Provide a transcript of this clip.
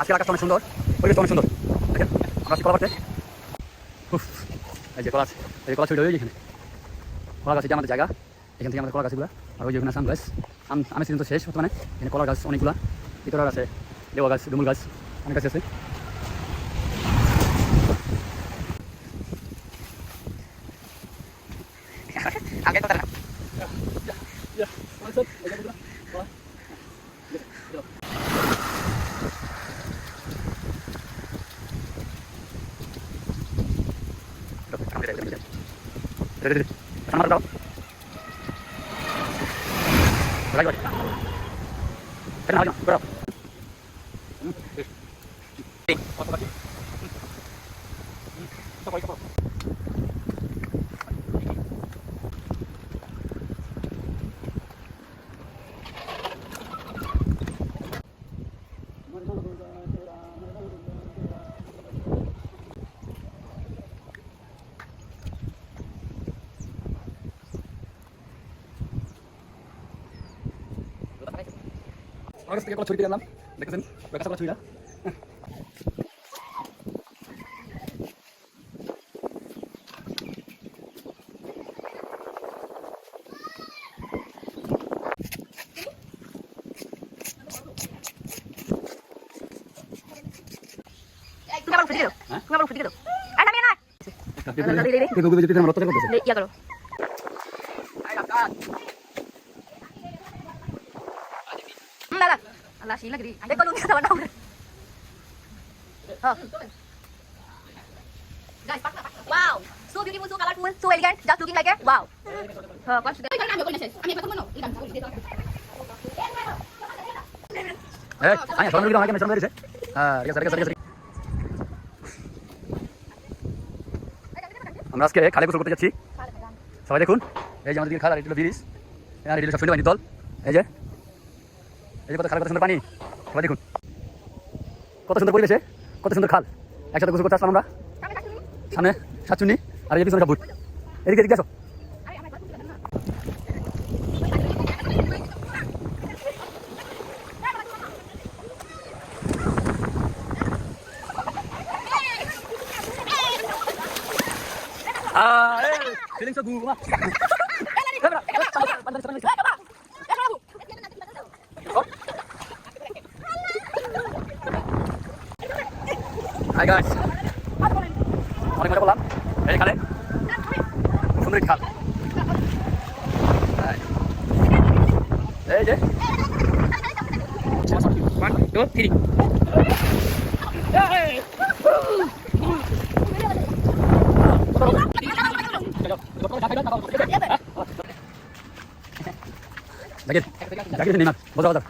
আজকের আকাশটা অনেক সুন্দর। পরিবেশটা অনেক সুন্দর। দেখেন, আমরা কলা পাচ্ছে এই যে কলা আছে এই যে কলা ছুটি হয়ে এখানে। কলা গাছ এটা আমাদের জায়গা। এখান থেকে আমাদের কলা গাছগুলো। আর ওই যে ওখানে আম সিজন তো শেষ বর্তমানে। এখানে কলা গাছ অনেকগুলা। ভিতরে আছে লেবু গাছ ডুমুর গাছ অনেক গাছ আছে আগে কথা না আমার Pero ano, bro. Ito ko ito po. তুমি আবার ফুটে গেলো আর নামিয়ে না দেখো গুবে যেতে আমার রত্তটা করতেছে ইয়া করো। হুম দাদা আল্লাহ সেই লাগি দেখো লুঙ্গি খাবার নাও হ্যাঁ Wow, so beautiful, so colorful, so elegant, just looking like a wow. হ্যাঁ, কষ্ট দেয়। এই আয় সরম দিও আমাকে সরম দিছে হ্যাঁ ঠিক আছে ঠিক আছে ঠিক আছে আমরা আজকে খালে গোসল করতে যাচ্ছি সবাই দেখুন এই যে আমাদের খালা রেডিলো ব্রিজ আর রেডিলো সবসময় পানি দল এই যে এই কত খালে কত সুন্দর পানি সবাই দেখুন কত সুন্দর পরিবেশে কত সুন্দর খাল একসাথে গোসল করতে আসলাম আমরা সামনে সাতচুনি আর এই পিছনে এদিকে এদিকে আসো Ah, eh, feeling. Hi guys অনেক মজা করলাম এই খালে সুন্দর খাল এই যে One, two, three. Zakir Zakir নিন না বজাও বাজার